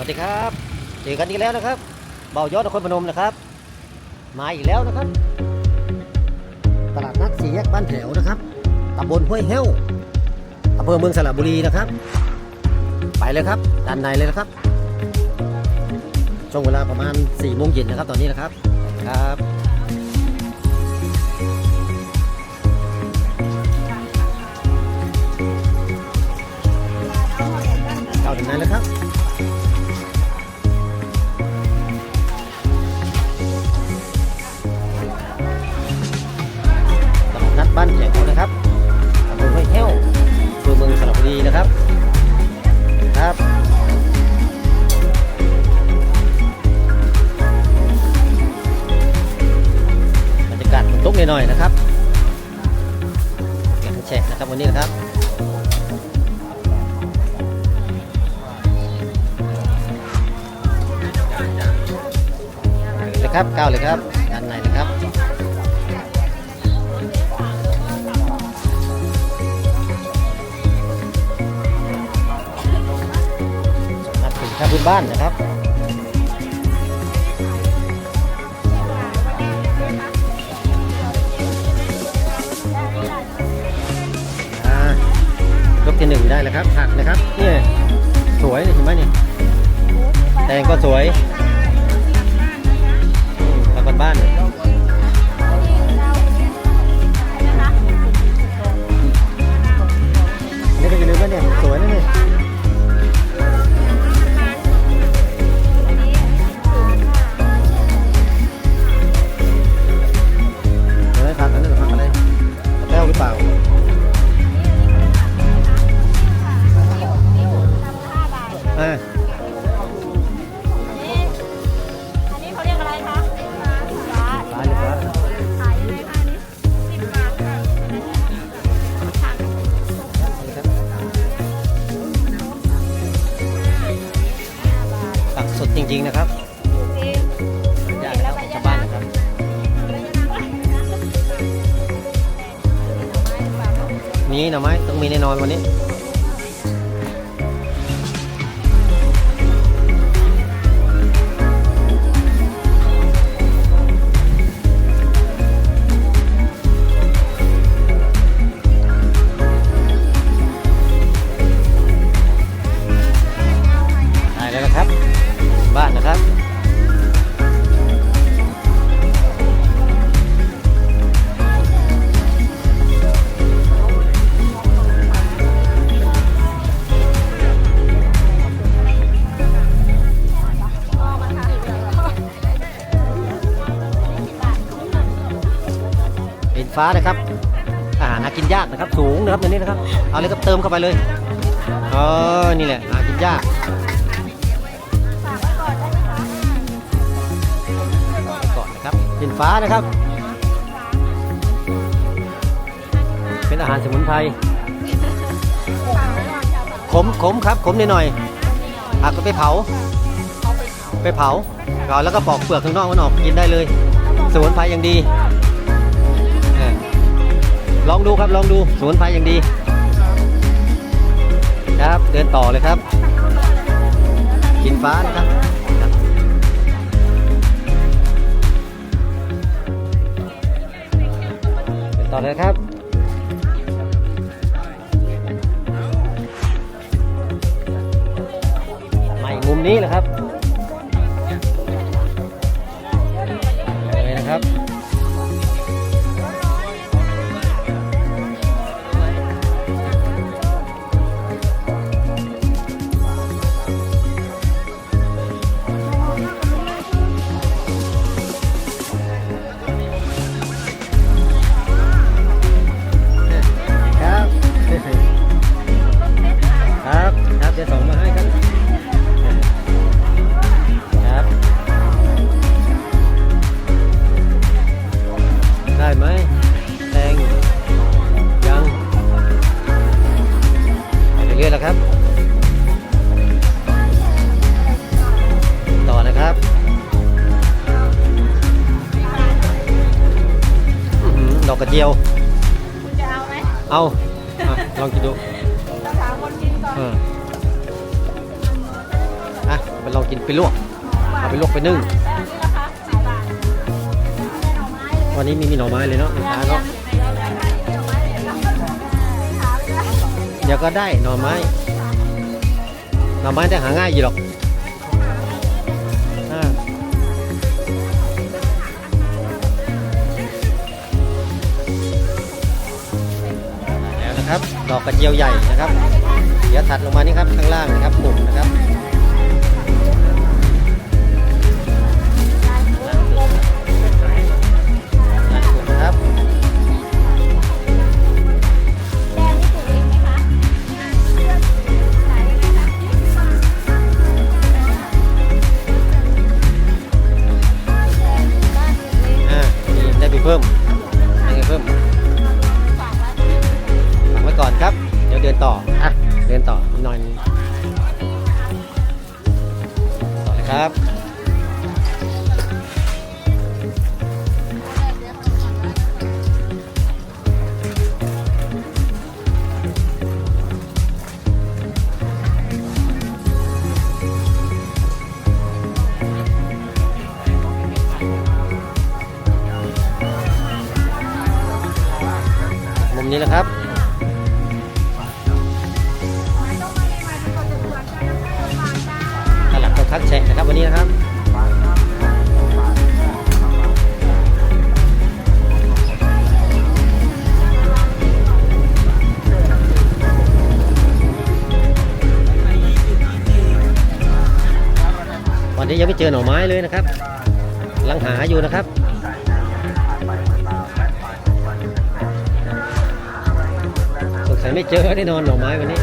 วัสดีครับ เจอกันอีกแล้วนะครับเบายอดนครพนมนะครับ มาอีกแล้วนะครับ ตลาดนัดสี่แยกบ้านแถวนะครับตำบลห้วยเฮวอำเภอเมืองสระบุรีนะครับ ไปเลยครับด้านในเลยนะครับช่วงเวลาประมาณ4ี่โมงเย็นนะครับตอนนี้นะครับครับ ครับก้าวเลยครับด้านในเลยครับนัดสินค้าพื้นบ้านนะครับอ่ายกที่หนึ่งได้แล้วครับผักนะครับเนี่ยสวยเลยเห็นไหมเนี่ยแตงก็สวย ผักบ้านๆนี่ก็อย่าลืมว่าเนี่ยสว มีหน่อไม้ต้องมีแน่นอนวันนี้ได้แล้วนะครับ บ้านนะครับ ฟ้านะครับอาหารหากินยากนะครับสูงนะครับอย่างนี้นะครับเอาเลยครับเติมเข้าไปเลยอ๋อนี่แหละหากินยากก่อนนะครับเป็นฟ้านะครับ เป็นอาหารสมุนไพรขมขมครับขมนิดหน่อยผักก็ไปเผา ไปเผาเผาแล้วก็ปอกเปลือกข้างนอกมันออกกินได้เลย สมุนไพรอย่างดี ลองดูครับลองดูสมุนไพรอย่างดี ครับเดินต่อเลยครับ กินฟ้านะครับครับเดินต่อเลยครับมาอีกมุมนี้แหละครับ อื้อหือดอกกระเจียว คุณจะเอาไหมเอาอะลองกินดูจะถามคนกินก่อนเอออะไปลองกินไปลวก เอาไปลวกไปนึ่ง แล้วอันนี้นะคะขายบาทได้หน่อไม้เลย วันนี้มีมีหน่อไม้เลยเนาะมีค้าเนาะเดี๋ยวก็ได้หน่อไม้หน่อไม้แต่หาง่ายอยู่หรอก ดอกกระเจียวใหญ่นะครับ เดี๋ยวถัดลงมานี่ครับข้างล่างนะครับปุ่มนะครับลายปุ่มครับแดงนี่ปลูกเอง ดี๋ยวเดินต่อ อะ เดินต่อนอยนึงต่อเลยครับ มุมนี้นะครับ เจอหน่อไม้เลยนะครับลังหาอยู่นะครับสงสัยไม่เจอแน่นอนหน่อไม้วันนี้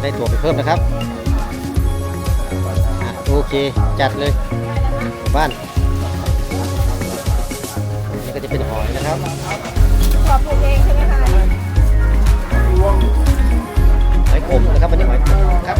ได้ตัวไปเพิ่มนะครับ โอเค จัดเลย บ้าน ก็จะเป็นหอยนะครับขอปลูกเองใช่ไหมคะหอยขมนะครับวันนี้หอยขมครับ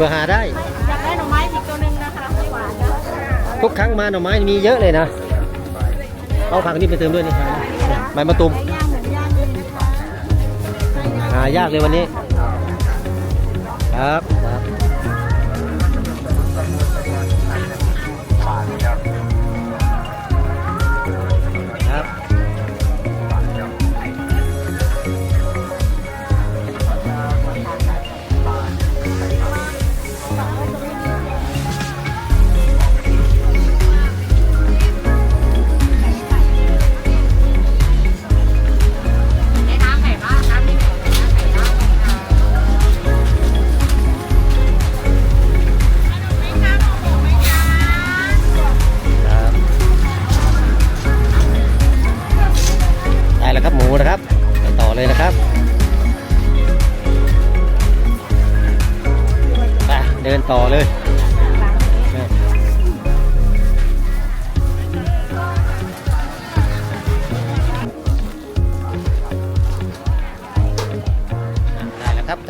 ผื่อหาได้ อยากได้หน่อไม้อีกตัวหนึ่งนะคะไม่หวานนะทุกครั้งมาหน่อไม้มีเยอะเลยนะ เอาผักนี่ไปเติมด้วยนี่ใบมะตูม ย่างเหมือนย่างเลยนะคะ หายากเลยวันนี้ ครับครับครับ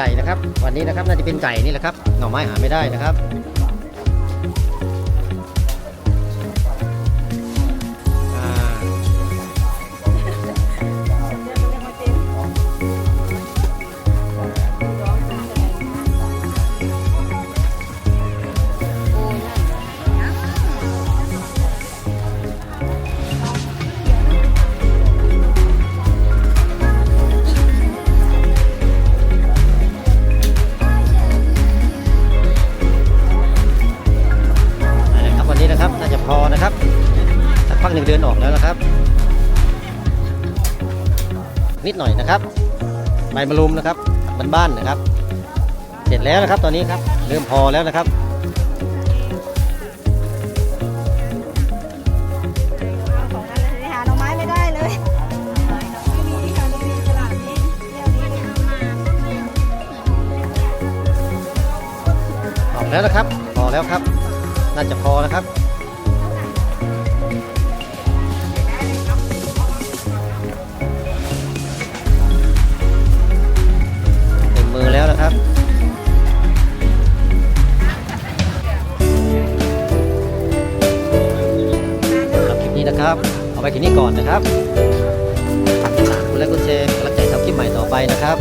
ไก่นะครับ วันนี้นะครับน่าจะเป็นไก่นี่แหละครับหน่อไม้หาไม่ได้นะครับ กหนึ่งเดือนออกแล้วนะครับ นิดหน่อยนะครับใบมะลุมนะครับบ้านๆนะครับ เสร็จแล้วนะครับตอนนี้ครับเริ่มพอแล้วนะครับแล้วนะครับ พอแล้วครับ น่าจะพอนะครับ นะครับ เอาไปแค่นี้ก่อนนะครับคุณแลค์กดแชร์กำลังใจทำคลิปใหม่ต่อไปนะครับ